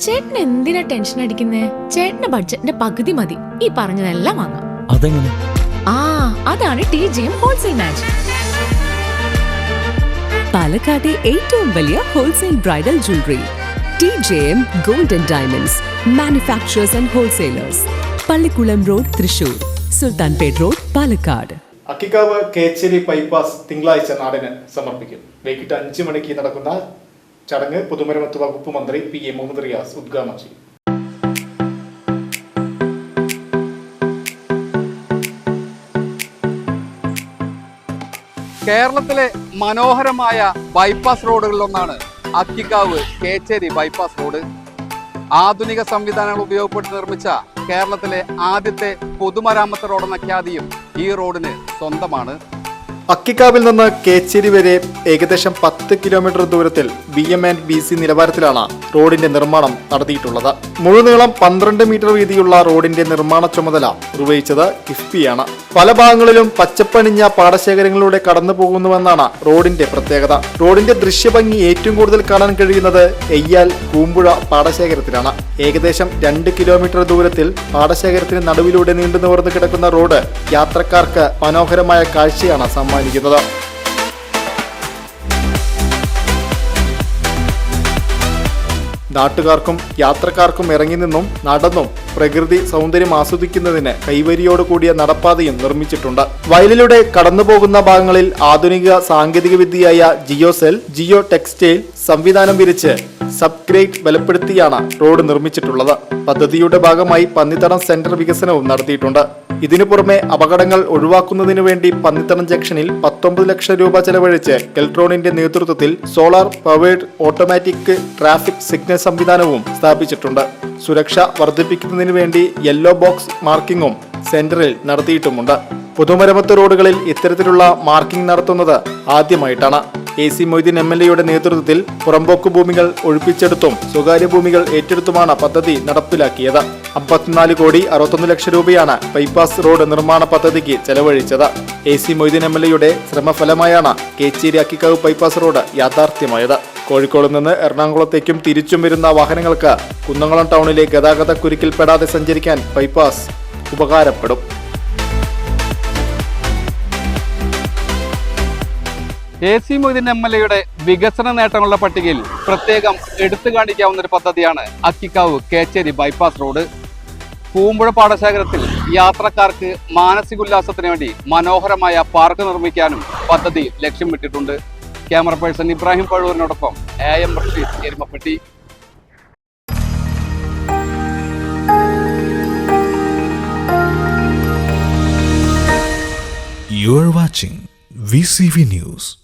ചേട്ടൻ എന്തിനാ ടെൻഷൻ അടിക്കുന്നേ? ചേട്ടന്റെ ബഡ്ജറ്റിന്റെ പകുതി മതി. ഈ പറഞ്ഞതെല്ലാം വാങ്ങാം. അതെങ്ങനെ? ആ അതാണ് T J M wholesale match പാലക്കാട്ടെ ഏറ്റവും വലിയ wholesale bridal jewellery T J M gold and diamonds manufacturers and wholesalers Pallikulam road Thrissur. Sultanpet road Palakkad. Akkikavu Kechery bypass തിങ്കളാഴ്ച നാടിന് സമർപ്പിക്കും. വൈകിട്ട് അഞ്ച് മണിക്ക് നടക്കുന്ന ചടങ്ങ് പൊതുമരാമത്ത് വകുപ്പ് മന്ത്രി പി എ മുഹമ്മദ് റിയാസ് ഉദ്ഘാടനം ചെയ്യും. കേരളത്തിലെ മനോഹരമായ ബൈപ്പാസ് റോഡുകളിലൊന്നാണ് അക്കിക്കാവ് കേച്ചേരി ബൈപ്പാസ് റോഡ്. ആധുനിക സംവിധാനങ്ങൾ ഉപയോഗപ്പെടുത്തി നിർമ്മിച്ച കേരളത്തിലെ ആദ്യത്തെ പൊതുമരാമത്ത് റോഡെന്ന ഖ്യാതിയും ഈ റോഡിന് സ്വന്തമാണ്. അക്കിക്കാവിൽ നിന്ന് കേച്ചേരി വരെ ഏകദേശം പത്ത് കിലോമീറ്റർ ദൂരത്തിൽ B M and B C നിലവാരത്തിലാണ് റോഡിന്റെ നിർമ്മാണം നടത്തിയിട്ടുള്ളത്. മുഴുനീളം പന്ത്രണ്ട് മീറ്റർ വീതിയുള്ള റോഡിന്റെ നിർമ്മാണ ചുമതല നിർവഹിച്ചത് കിഫ്ബിയാണ് പല ഭാഗങ്ങളിലും പച്ചപ്പണിഞ്ഞ പാടശേഖരങ്ങളിലൂടെ കടന്നു പോകുന്നുവെന്നാണ് റോഡിന്റെ പ്രത്യേകത. റോഡിന്റെ ദൃശ്യഭംഗി ഏറ്റവും കൂടുതൽ കാണാൻ കഴിയുന്നത് എയ്യാൽ കൂമ്പുഴ പാടശേഖരത്തിലാണ്. ഏകദേശം രണ്ട് കിലോമീറ്റർ ദൂരത്തിൽ പാടശേഖരത്തിന് നടുവിലൂടെ നീണ്ടു നിവർന്ന് കിടക്കുന്ന റോഡ് യാത്രക്കാർക്ക് മനോഹരമായ കാഴ്ചയാണ് സമ്മാനിക്കുന്നത്. നാട്ടുകാർക്കും യാത്രക്കാർക്കും ഇറങ്ങി നിന്നും നടന്നും പ്രകൃതി സൗന്ദര്യം ആസ്വദിക്കുന്നതിന് കൈവരിയോട് കൂടിയ നടപ്പാതയും നിർമ്മിച്ചിട്ടുണ്ട്. വയലിലൂടെ കടന്നുപോകുന്ന ഭാഗങ്ങളിൽ ആധുനിക സാങ്കേതിക വിദ്യയായ ജിയോ സെൽ ജിയോ ടെക്സ്റ്റൈൽ സംവിധാനം വിരിച്ച് സബ്ഗ്രേഡ് ബലപ്പെടുത്തിയാണ് റോഡ് നിർമ്മിച്ചിട്ടുള്ളത്. പദ്ധതിയുടെ ഭാഗമായി പന്നിത്തടം സെന്റർ വികസനവും നടത്തിയിട്ടുണ്ട്. ഇതിനു പുറമെ അപകടങ്ങൾ ഒഴിവാക്കുന്നതിനു വേണ്ടി പന്നിത്തടം ജംഗ്ഷനിൽ പത്തൊമ്പത് ലക്ഷം രൂപ ചെലവഴിച്ച് കെൽട്രോണിന്റെ നേതൃത്വത്തിൽ solar powered automatic traffic signal സംവിധാനവും സ്ഥാപിച്ചിട്ടുണ്ട്. സുരക്ഷ വർദ്ധിപ്പിക്കുന്നതിനു വേണ്ടി യെല്ലോ ബോക്സ് മാർക്കിംഗും സെന്ററിൽ നടത്തിയിട്ടുമുണ്ട്. പൊതുമരമത്ത് റോഡുകളിൽ ഇത്തരത്തിലുള്ള മാർക്കിംഗ് നടത്തുന്നത് ആദ്യമായിട്ടാണ്. A C Moideen M L എയുടെ നേതൃത്വത്തിൽ പുറമ്പോക്ക് ഭൂമികൾ ഒഴിപ്പിച്ചെടുത്തും സ്വകാര്യ ഭൂമികൾ ഏറ്റെടുത്തുമാണ് പദ്ധതി നടപ്പിലാക്കിയത്. അമ്പത്തിനാല് കോടി അറുപത്തൊന്ന് ലക്ഷം രൂപയാണ് ബൈപ്പാസ് റോഡ് നിർമ്മാണ പദ്ധതിക്ക് ചെലവഴിച്ചത്. A C Moideen M L എയുടെ ശ്രമഫലമായാണ് കേച്ചേരി അക്കിക്കാവ് ബൈപ്പാസ് റോഡ് യാഥാർത്ഥ്യമായത്. കോഴിക്കോട് നിന്ന് എറണാകുളത്തേക്കും തിരിച്ചും വരുന്ന വാഹനങ്ങൾക്ക് കുന്നംകുളം ടൗണിലെ ഗതാഗത കുരുക്കിൽപ്പെടാതെ സഞ്ചരിക്കാൻ ബൈപ്പാസ് ഉപകാരപ്പെടും. A C Moideen M L എയുടെ വികസന നേട്ടങ്ങളുടെ പട്ടികയിൽ പ്രത്യേകം എടുത്തു കാണിക്കാവുന്ന ഒരു പദ്ധതിയാണ് അക്കിക്കാവ് കേച്ചേരി ബൈപ്പാസ് റോഡ്. പൂമ്പുഴ പാടശേഖരത്തിൽ യാത്രക്കാർക്ക് മാനസികോല്ലാസത്തിന് വേണ്ടി മനോഹരമായ പാർക്ക് നിർമ്മിക്കാനും പദ്ധതി ലക്ഷ്യമിട്ടിട്ടുണ്ട് camera person Ibrahim പഴൂരിനോടൊപ്പം A M Rasheed Erumapetty. You are watching VCV News.